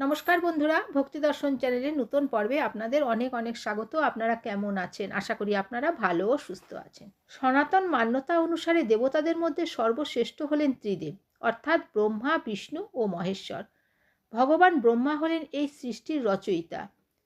নমস্কার বন্ধুরা, ভক্তি দর্শন চ্যানেলের নতুন পর্বে আপনাদের অনেক অনেক স্বাগত। আপনারা কেমন আছেন? আশা করি আপনারা ভালো ও সুস্থ আছেন। সনাতন মান্যতা অনুসারে দেবতাদের মধ্যে সর্বশ্রেষ্ঠ হলেন ত্রিদেব, অর্থাৎ ব্রহ্মা, বিষ্ণু ও মহেশ্বর। ভগবান ব্রহ্মা হলেন এই সৃষ্টির রচয়িতা,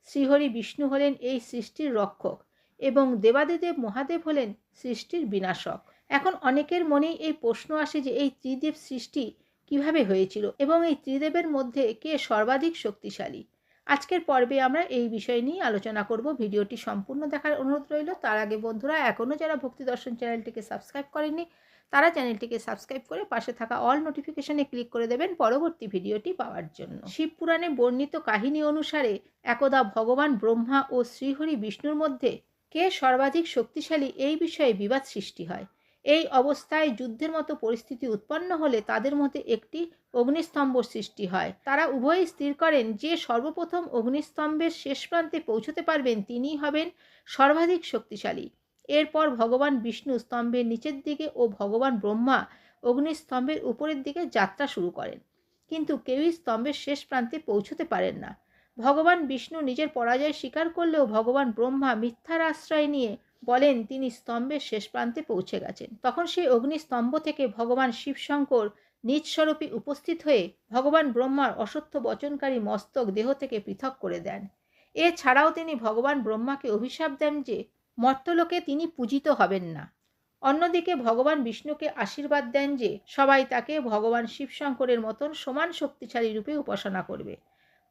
শ্রীহরি বিষ্ণু হলেন এই সৃষ্টির রক্ষক এবং দেবাদিদেব মহাদেব হলেন সৃষ্টির বিনাশক। এখন অনেকের মনেই এই প্রশ্ন আসে যে এই ত্রিদেব সৃষ্টি কীভাবে হয়েছিল এবং এই ত্রিদেবের মধ্যে কে সর্বাধিক শক্তিশালী? আজকের পর্বে আমরা এই বিষয় নিয়ে আলোচনা করব। ভিডিওটি সম্পূর্ণ দেখার অনুরোধ রইল। তার আগে বন্ধুরা এখনও যারা ভক্তি দর্শন চ্যানেলটিকে সাবস্ক্রাইব করেননি, তারা চ্যানেলটিকে সাবস্ক্রাইব করে পাশে থাকা অল নোটিফিকেশনে ক্লিক করে দেবেন পরবর্তী ভিডিওটি পাওয়ার জন্য। শিবপুরাণে বর্ণিত কাহিনী অনুসারে একদা ভগবান ব্রহ্মা ও শ্রীহরি বিষ্ণুর মধ্যে কে সর্বাধিক শক্তিশালী এই বিষয়ে বিবাদ সৃষ্টি হয়। এই অবস্থায় যুদ্ধের মতো পরিস্থিতি উৎপন্ন হলে তাদের মধ্যে একটি অগ্নিস্তম্ভ সৃষ্টি হয়। তারা উভয়ই স্থির করেন যে সর্বপ্রথম অগ্নিস্তম্ভের শেষ প্রান্তে পৌঁছতে পারবেন তিনিই হবেন সর্বাধিক শক্তিশালী। এরপর ভগবান বিষ্ণু স্তম্ভের নিচের দিকে ও ভগবান ব্রহ্মা অগ্নিস্তম্ভের উপরের দিকে যাত্রা শুরু করেন। কিন্তু কেউই স্তম্ভের শেষ প্রান্তে পৌঁছতে পারেন না। ভগবান বিষ্ণু নিজের পরাজয় স্বীকার করলেও ভগবান ব্রহ্মা মিথ্যার আশ্রয় নিয়ে বলেন, তিনি স্তম্ভের শেষ প্রান্তে পৌঁছে গেছেন। তখন সেই অগ্নিস্তম্ভ থেকে ভগবান শিবশঙ্কর নিজ স্বরূপে উপস্থিত হয়ে ভগবান ব্রহ্মার অসত্য বচনকারী মস্তক দেহ থেকে পৃথক করে দেন। এছাড়াও তিনি ভগবান ব্রহ্মাকে অভিশাপ দেন যে, মর্তলোকে তিনি পূজিত হবেন না। অন্যদিকে ভগবান বিষ্ণুকে আশীর্বাদ দেন যে, সবাই তাকে ভগবান শিবশঙ্করের মতন সমান শক্তিশালী রূপে উপাসনা করবে।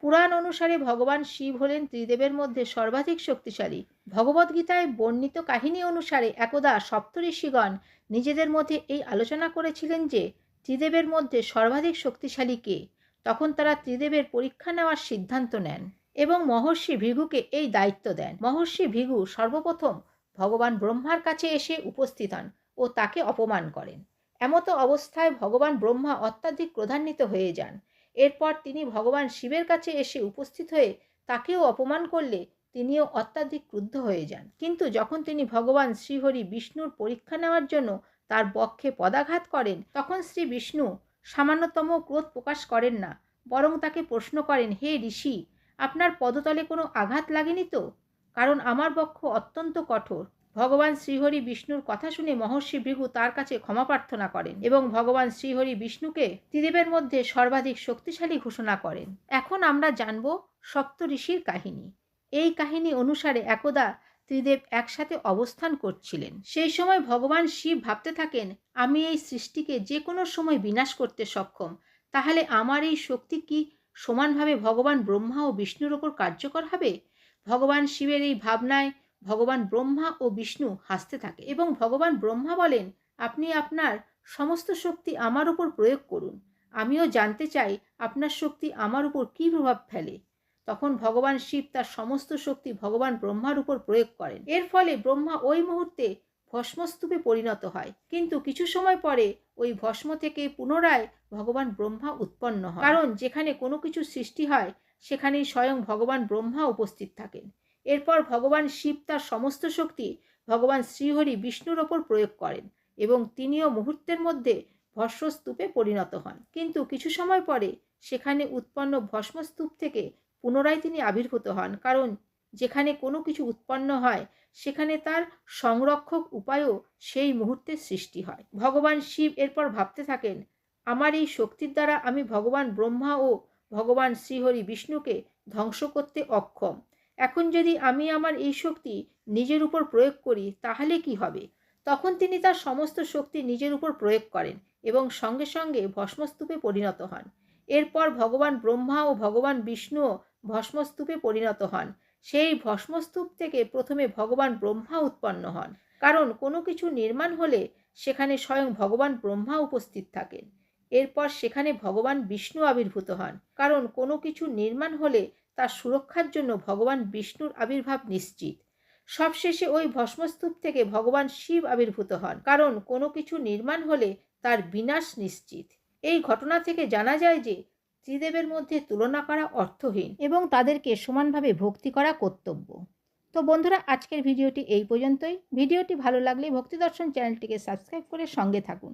পুরাণ অনুসারে ভগবান শিব হলেন ত্রিদেবের মধ্যে সর্বাধিক শক্তিশালী। ভগবদ্গীতায় বর্ণিত কাহিনী অনুসারে একদা সপ্তঋষিগণ নিজেদের মধ্যে এই আলোচনা করেছিলেন যে, ত্রিদেবের মধ্যে সর্বাধিক শক্তিশালী কে? তখন তারা ত্রিদেবের পরীক্ষা নেওয়ার সিদ্ধান্ত নেন এবং মহর্ষি ভৃগুকে এই দায়িত্ব দেন। মহর্ষি ভৃগু সর্বপ্রথম ভগবান ব্রহ্মার কাছে এসে উপস্থিত হন ও তাকে অপমান করেন। এমতো অবস্থায় ভগবান ব্রহ্মা অত্যাধিক ক্রধান্বিত হয়ে যান এরপর তিনি ভগবান শিবের কাছে এসে উপস্থিত হয়ে তাকেও অপমান করলে তিনিও অত্যাধিক ক্রুদ্ধ হয়ে যান। কিন্তু যখন তিনি ভগবান শ্রীহরি বিষ্ণুর পরীক্ষা নেওয়ার জন্য তার বক্ষে পদাঘাত করেন, তখন শ্রী বিষ্ণু সামান্যতম ক্রোধ প্রকাশ করেন না, বরং তাকে প্রশ্ন করেন, হে ঋষি, আপনার পদতলে কোনো আঘাত লাগেনি তো? কারণ আমার বক্ষ অত্যন্ত কঠোর। ভগবান শ্রীহরি বিষ্ণুর কথা শুনে মহর্ষি ভৃগু তার কাছে ক্ষমা প্রার্থনা করেন এবং ভগবান শ্রীহরি বিষ্ণুকে ত্রিদেবের মধ্যে সর্বাধিক শক্তিশালী ঘোষণা করেন। এখন আমরা জানব সপ্ত ঋষির কাহিনী। এই কাহিনী অনুসারে একদা ত্রিদেব একসাথে অবস্থান করছিলেন। সেই সময় ভগবান শিব ভাবতে থাকেন, আমি এই সৃষ্টিকে যে কোনো সময় বিনাশ করতে সক্ষম। তাহলে আমার এই শক্তি কি সমানভাবে ভগবান ব্রহ্মা ও বিষ্ণুর ওপর কার্যকর হবে? ভগবান শিবের এই ভাবনায় ভগবান ব্রহ্মা ও বিষ্ণু হাসতে থাকে এবং ভগবান ব্রহ্মা বলেন, আপনি আপনার সমস্ত শক্তি আমার উপর প্রয়োগ করুন। আমিও জানতে চাই আপনার শক্তি আমার উপর কী প্রভাব ফেলে। তখন ভগবান শিব তার সমস্ত শক্তি ভগবান ব্রহ্মার উপর প্রয়োগ করেন। এর ফলে ব্রহ্মা ওই মুহূর্তে ভস্মস্তূপে পরিণত হয়। কিন্তু কিছু সময় পরে ওই ভস্ম থেকে পুনরায় ভগবান ব্রহ্মা উৎপন্ন হয়। কারণ যেখানে কোনো কিছু সৃষ্টি হয়, সেখানেই স্বয়ং ভগবান ব্রহ্মা উপস্থিত থাকেন। এরপর ভগবান শিব তার সমস্ত শক্তি ভগবান শ্রীহরি বিষ্ণুর ওপর প্রয়োগ করেন এবং তিনিও মুহূর্তের মধ্যে ভস্মস্তূপে পরিণত হন। কিন্তু কিছু সময় পরে সেখানে উৎপন্ন ভস্মস্তূপ থেকে পুনরায় তিনি আবির্ভূত হন, কারণ যেখানে কোনো কিছু উৎপন্ন হয়, সেখানে তার সংরক্ষক উপায়ও সেই মুহূর্তে সৃষ্টি হয়। ভগবান শিব এরপর ভাবতে থাকেন, আমার এই শক্তির দ্বারা আমি ভগবান ব্রহ্মা ও ভগবান শ্রীহরি বিষ্ণুকে ধ্বংস করতে অক্ষম। এখন যদি আমি আমার এই শক্তি নিজের উপর প্রয়োগ করি, তাহলে কি হবে? তখন তিনি তার সমস্ত শক্তি নিজের উপর প্রয়োগ করেন এবং সঙ্গে সঙ্গে ভস্মস্তূপে পরিণত হন। এরপর ভগবান ব্রহ্মা ও ভগবান বিষ্ণুও ভস্মস্তূপে পরিণত হন। সেই ভস্মস্তূপ থেকে প্রথমে ভগবান ব্রহ্মা উৎপন্ন হন। কারণ কোনো কিছু নির্মাণ হলে সেখানে স্বয়ং ভগবান ব্রহ্মা উপস্থিত থাকেন। এরপর সেখানে ভগবান বিষ্ণু আবির্ভূত হন। কারণ কোনো কিছু নির্মাণ হলে তার সুরক্ষার জন্য ভগবান বিষ্ণুর আবির্ভাব নিশ্চিত। সবশেষে ওই ভস্মস্তূপ থেকে ভগবান শিব আবির্ভূত হন। কারণ কোনো কিছু নির্মাণ হলে তার বিনাশ নিশ্চিত। এই ঘটনা থেকে জানা যায় যে ত্রিদেবের মধ্যে তুলনা করা অর্থহীন এবং তাদেরকে সমানভাবে ভক্তি করা কর্তব্য। তো বন্ধুরা, আজকের ভিডিওটি এই পর্যন্তই। ভিডিওটি ভালো লাগলে ভক্তি দর্শন চ্যানেলটিকে সাবস্ক্রাইব করে সঙ্গে থাকুন।